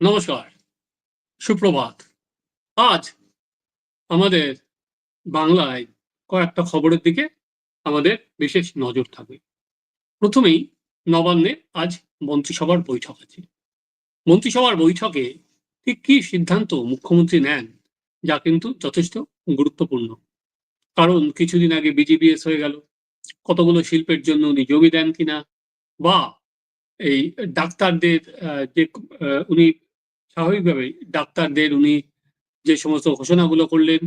নমস্কার, সুপ্রভাত। আজ আমাদের বাংলায় কয়েকটা খবরের দিকে আমাদের বিশেষ নজর থাকবে। প্রথমেই নবান্নে আজ মন্ত্রিসভার বৈঠক আছে। মন্ত্রিসভার বৈঠকে ঠিক কি সিদ্ধান্ত মুখ্যমন্ত্রী নেন যা কিন্তু যথেষ্ট গুরুত্বপূর্ণ। কারণ কিছুদিন আগে বিজিবিএস হয়ে গেল। কতগুলো শিল্পের জন্য উনি জমি দেন কিনা? বা এই ডাক্তারদের যে উনি স্বাভাবিকভাবেই ডাক্তারদের উনি যে সমস্ত ঘোষণাগুলো করলেন,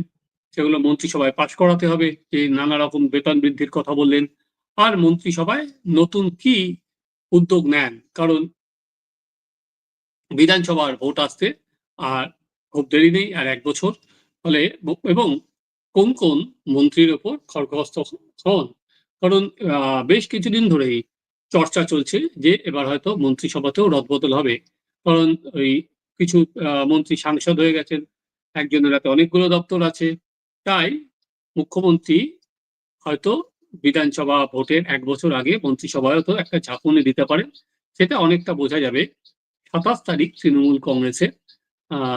সেগুলো মন্ত্রিসভায় পাশ করাতে হবে, যে নানা রকম বেতন বৃদ্ধির কথা বললেন। আর মন্ত্রিসভায় নতুন কি উদ্যোগ নেন? কারণ বিধানসভার ভোট আসতে আর খুব দেরি নেই, আর এক বছর। ফলে এবং কোন কোন মন্ত্রীর ওপর খড়গহস্ত হন? কারণ বেশ কিছুদিন ধরেই চর্চা চলছে যে এবার হয়তো মন্ত্রিসভাতেও রদবদল হবে। কারণ ওই কিছু মন্ত্রী সাংসদ হয়ে গেছেন। একজনের হাতে অনেকগুলো দপ্তর আছে। তাই মুখ্যমন্ত্রী হয়তো বিধানসভা ভোটের এক বছর আগে মন্ত্রিসভায় হয়তো একটা ঝাঁকুনি দিতে পারেন। সেটা অনেকটা বোঝা যাবে। সাতাশ তারিখ তৃণমূল কংগ্রেসের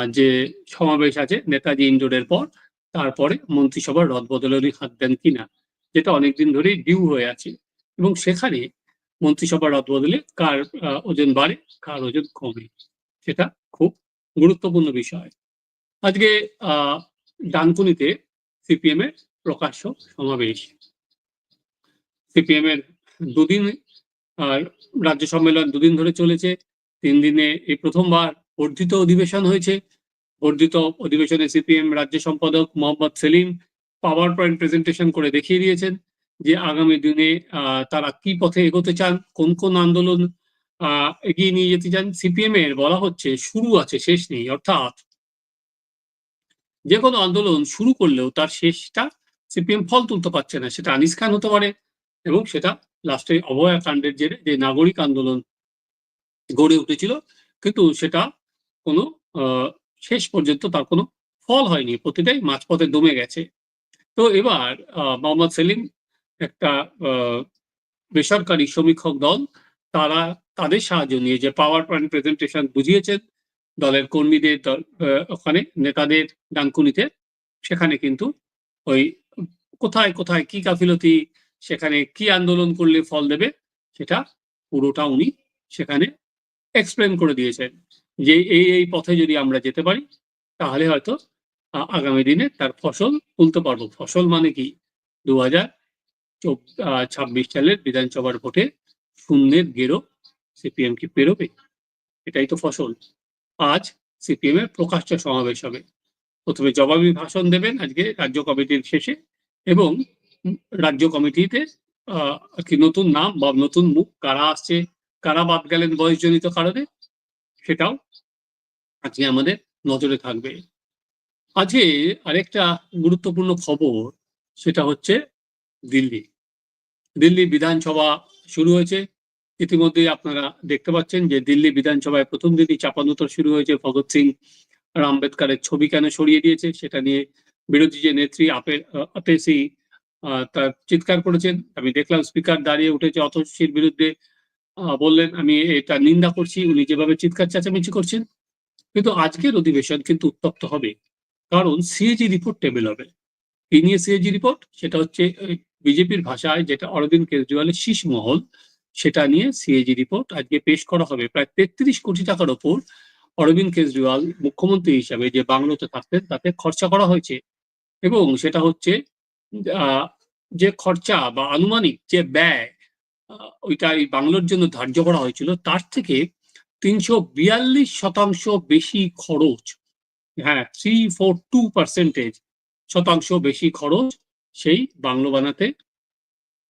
যে সমাবেশ আছে নেতাজি ইন্ডোরের পর তারপরে মন্ত্রিসভার রদবদলের উনি হাত দেন কিনা যেটা অনেকদিন ধরেই ডিউ হয়ে আছে। এবং সেখানে মন্ত্রিসভার রদবদলে কার আহ, ওজন বাড়ে কার ওজন কমে। সেটা খুব গুরুত্বপূর্ণ বিষয়। আজকে ডানকুনিতে সিপিএম এর প্রকাশ্য সমাবেশ। সিপিএম এর দুদিন আহ, রাজ্য সম্মেলন দুদিন ধরে চলেছে। তিন দিনে এই প্রথমবার বর্ধিত অধিবেশন হয়েছে। বর্ধিত অধিবেশনে সিপিএম রাজ্য সম্পাদক Mohammad Salim power point presentation করে দেখিয়ে দিয়েছেন যে আগামী দিনে তারা কি পথে এগোতে চান কোন কোন আন্দোলন আহ, এগিয়ে নিয়ে যেতে চান সিপিএম এর বলা হচ্ছে শুরু আছে শেষ নেই অর্থাৎ যে কোনো আন্দোলন শুরু করলেও তার শেষটা সিপিএম ফল তুলতে পারছে না সেটা আনিস খান হতে পারে এবং সেটা লাস্টে অভয়া কাণ্ডের জেরে যে নাগরিক আন্দোলন গড়ে উঠেছিল কিন্তু সেটা কোনো শেষ পর্যন্ত তার কোনো ফল হয়নি প্রতিটাই মাঝপথে দমে গেছে। তো এবার মোহাম্মদ সেলিম একটা বেসরকারি সমীক্ষক দল তারা তাদের সাহায্য নিয়ে যে পাওয়ার পয়েন্ট প্রেজেন্টেশন বুঝিয়েছেন, দলের কর্মীদের ওখানে নেতাদের ডানকুনিতে, সেখানে কিন্তু ওই কোথায় কোথায় কি গাফিলতি, সেখানে কি আন্দোলন করলে ফল দেবে, সেটা পুরোটা উনি সেখানে এক্সপ্লেন করে দিয়েছেন যে এই এই পথে যদি আমরা যেতে পারি, তাহলে হয়তো আগামী দিনে তার ফসল তুলতে পারব। ফসল মানে কি? দু হাজার ছাব্বিশ সালের বিধানসভার ভোটে শূন্যের গেরো সিপিএম কি পেরোবে? এটাই তো ফসল। আজ সিপিএম এর প্রকাশ্য সমাবেশ হবে। প্রথমে জবাবি ভাষণ দেবেন আজকে রাজ্য কমিটির শেষে এবং রাজ্য কমিটিতে কি নতুন নাম বা নতুন মুখ কারা আসছে, কারা বাদ গেলেন বয়সজনিত কারণে, সেটাও আজকে আমাদের নজরে থাকবে। আজকে আরেকটা গুরুত্বপূর্ণ খবর, সেটা হচ্ছে দিল্লি। দিল্লি বিধানসভা শুরু হয়েছে। ইতিমধ্যে আপনারা দেখতে পাচ্ছেন যে দিল্লি বিধানসভায় প্রথম দিনই চাপানোতর শুরু হয়েছে। ভগৎ সিং আর আম্বেদকারের ছবি কেন সরিয়ে দিয়েছে সেটা নিয়ে বিরোধী যে নেত্রী আপে আহ, আতেসি আহ, তার চিৎকার করেছেন। আমি দেখলাম স্পিকার দাঁড়িয়ে উঠেছে অতসীর বিরুদ্ধে বললেন আমি এটা নিন্দা করছি উনি যেভাবে চিৎকার চেঁচামেচি করছেন কিন্তু আজকের অধিবেশন কিন্তু উত্তপ্ত হবে। কারণ সিএজি রিপোর্ট টেবিল হবে। কি নিয়ে সিএজি রিপোর্ট? সেটা হচ্ছে বিজেপির ভাষায় যেটা অরবিন্দ কেজরিওয়ালের শীষ মহল সেটা নিয়ে সিএজি রিপোর্ট আজকে পেশ করা হবে। প্রায় তেত্রিশ কোটি টাকার ওপর অরবিন্দ কেজরিওয়াল মুখ্যমন্ত্রী হিসাবে যে বাংলোতে থাকতেন, তাতে খরচা করা হয়েছে। এবং সেটা হচ্ছে যে খরচা বা আনুমানিক যে ব্যয় ওইটা এই বাংলোর জন্য ধার্য করা হয়েছিল, তার থেকে তিনশো বিয়াল্লিশ শতাংশ বেশি খরচ হ্যাঁ থ্রি ফোর টু পার্সেন্টেজ শতাংশ বেশি খরচ সেই বাংলো বানাতে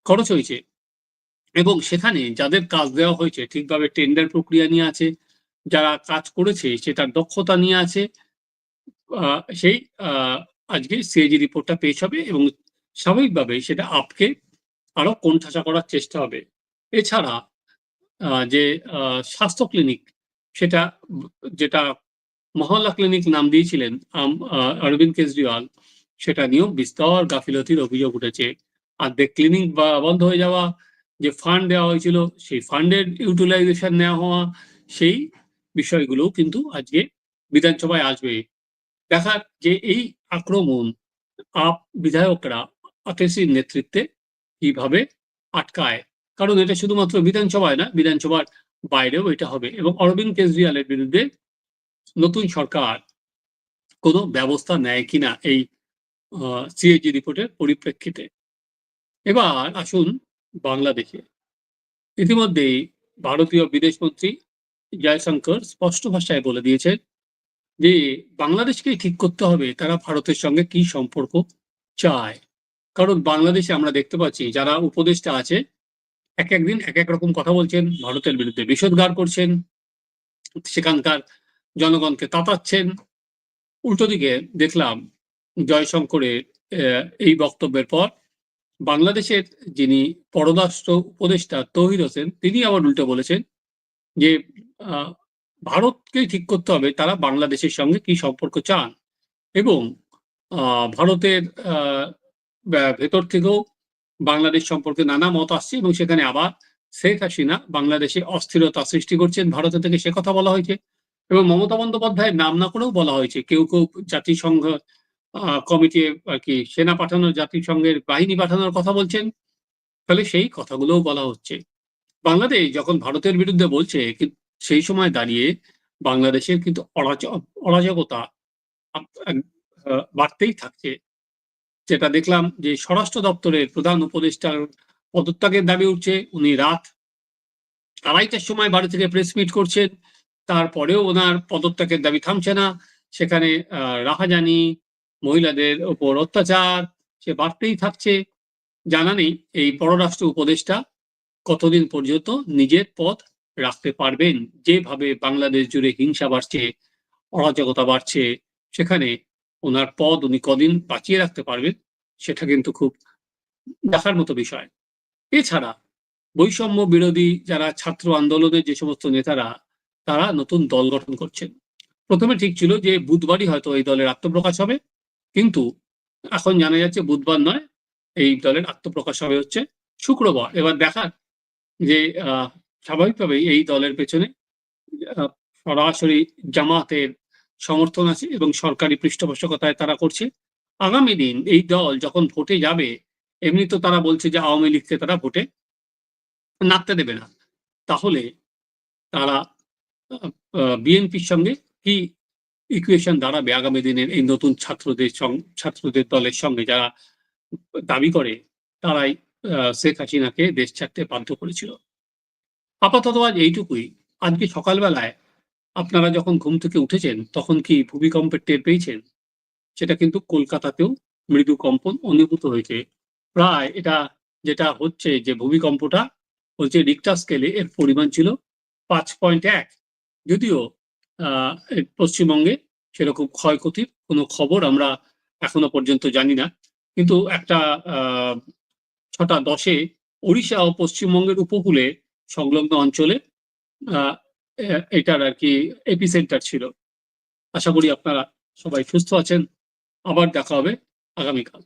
খরচ হয়েছে। এবং সেখানে যাদের কাজ দেওয়া হয়েছে, ঠিকভাবে টেন্ডার প্রক্রিয়া নিয়ে আছে, যারা কাজ করেছে, সেটার দক্ষতা নিয়ে আছে সেই আজকে সিএজি রিপোর্টটা পেশ হবে এবং স্বাভাবিকভাবে সেটা আপকে আরও কোণঠাসা করার চেষ্টা হবে। এছাড়া যে স্বাস্থ্য ক্লিনিক সেটা, যেটা মহল্লা ক্লিনিক নাম দিয়েছিলেন অরবিন্দ কেজরিওয়াল, সেটা নিয়েও বিস্তর গাফিলতির অভিযোগ উঠেছে। অর্ধেক ক্লিনিক বা বন্ধ হয়ে যাওয়া যে ফান্ড দেওয়া হয়েছিল, সেই ফান্ডের ইউটিলাইজেশন নেওয়া হওয়া, সেই বিষয়গুলোও কিন্তু আজকে বিধানসভায় আসবে। দেখার যে এই আক্রমণ আপ বিধায়করা আতেসির নেতৃত্বে কীভাবে আটকায়। কারণ এটা শুধুমাত্র বিধানসভায় না, বিধানসভার বাইরেও এটা হবে এবং অরবিন্দ কেজরিওয়ালের বিরুদ্ধে নতুন সরকার কোনো ব্যবস্থা নেয় কিনা এই সিএজি রিপোর্টের পরিপ্রেক্ষিতে। এবার আসুন বাংলাদেশে ইতিমধ্যেই ভারতীয় বিদেশমন্ত্রী জয়শঙ্কর স্পষ্ট ভাষায় বলে দিয়েছেন যে, বাংলাদেশকেই ঠিক করতে হবে তারা ভারতের সঙ্গে কি সম্পর্ক চায়। কারণ বাংলাদেশে আমরা দেখতে পাচ্ছি, যারা উপদেষ্টা আছে, এক একদিন এক এক রকম কথা বলছেন, ভারতের বিরুদ্ধে বিষোদ্গার করছেন, সেখানকার জনগণকে তাতাচ্ছেন। উল্টো দিকে দেখলাম জয়শঙ্করের এই বক্তব্যের পর বাংলাদেশের যিনি পররাষ্ট্র উপদেষ্টা তহির হোসেন তিনি আবার উল্টো বলেছেন যে আহ, ভারতকেই ঠিক করতে হবে তারা বাংলাদেশের সঙ্গে কি সম্পর্ক চান এবং ভারতের ভেতর থেকেও বাংলাদেশ সম্পর্কে নানা মত আসছে এবং সেখানে আবার শেখ হাসিনা বাংলাদেশে অস্থিরতা সৃষ্টি করছেন ভারত থেকে সে কথা বলা হয়েছে এবং মমতা বন্দ্যোপাধ্যায়ের নাম না করেও বলা হয়েছে। কেউ কেউ জাতিসংঘ কমিটি আর কি সেনা পাঠানোর জাতিসংঘের বাহিনী পাঠানোর কথা বলছেন। ফলে সেই কথাগুলোও বলা হচ্ছে। বাংলাদেশ যখন ভারতের বিরুদ্ধে বলছে সেই সময় দাঁড়িয়ে বাংলাদেশের কিন্তু অরাজক, অরাজকতা বাড়তেই থাকছে। যেটা দেখলাম যে স্বরাষ্ট্র দপ্তরের প্রধান উপদেষ্টার পদত্যাগের দাবি উঠছে। উনি রাত আড়াইটার সময় বাড়ি থেকে প্রেস মিট করছেন। তারপরেও ওনার পদত্যাগের দাবি থামছে না। সেখানে রাহাজানি মহিলাদের ওপর অত্যাচার, সে বাড়তেই থাকছে। জানা নেই এই পররাষ্ট্র উপদেষ্টা কতদিন পর্যন্ত নিজের পথ রাখতে পারবেন। যেভাবে বাংলাদেশ জুড়ে হিংসা বাড়ছে, অরাজকতা বাড়ছে, সেখানে ওনার পদ উনি কদিন বাঁচিয়ে রাখতে পারবেন, সেটা কিন্তু খুব দেখার মতো বিষয়। এছাড়া বৈষম্য বিরোধী যারা ছাত্র আন্দোলনের যে সমস্ত নেতারা, তারা নতুন দল গঠন করছেন। প্রথমে ঠিক ছিল যে বুধবারই হয়তো এই দলের আত্মপ্রকাশ হবে। কিন্তু এখন জানা যাচ্ছে বুধবার নয়, এই দলের আত্মপ্রকাশ হবে হচ্ছে শুক্রবার। এবার দেখার যে স্বাভাবিকভাবেই এই দলের পেছনে সরাসরি জামাতের সমর্থন আছে এবং সরকারি পৃষ্ঠপোষকতায় তারা করছে। আগামী দিন এই দল যখন ভোটে যাবে, এমনি তো তারা বলছে যে আওয়ামী লীগকে তারা ভোটে নামতে দেবে না। তাহলে তারা বিএনপির সঙ্গে কি ইকুয়েশন দাঁড়াবে আগামী দিনের এই নতুন ছাত্রদের ছাত্রদের দলের সঙ্গে যারা দাবি করে, তারাই শেখ হাসিনাকে দেশ ছাড়তে বাধ্য করেছিল। আপাতত আজ এইটুকুই। আজকে সকালবেলায় আপনারা যখন ঘুম থেকে উঠেছেন, তখন কি ভূমিকম্পের টের পেয়েছেন? সেটা কিন্তু কলকাতাতেও মৃদু কম্পন অনুভূত হয়েছে। প্রায় এটা যেটা হচ্ছে যে ভূমিকম্পটা হচ্ছে রিক্টার স্কেলে এর পরিমাণ ছিল পাঁচ পয়েন্ট এক। যদিও পশ্চিমবঙ্গে সেরকম ক্ষয়ক্ষতির কোনো খবর আমরা এখনও পর্যন্ত জানি না। কিন্তু একটা ছটা দশে ওড়িশা ও পশ্চিমবঙ্গের উপকূলে সংলগ্ন অঞ্চলে এটার আর কি এপিসেন্টার ছিল। আশা করি আপনারা সবাই সুস্থ আছেন। আবার দেখা হবে আগামীকাল।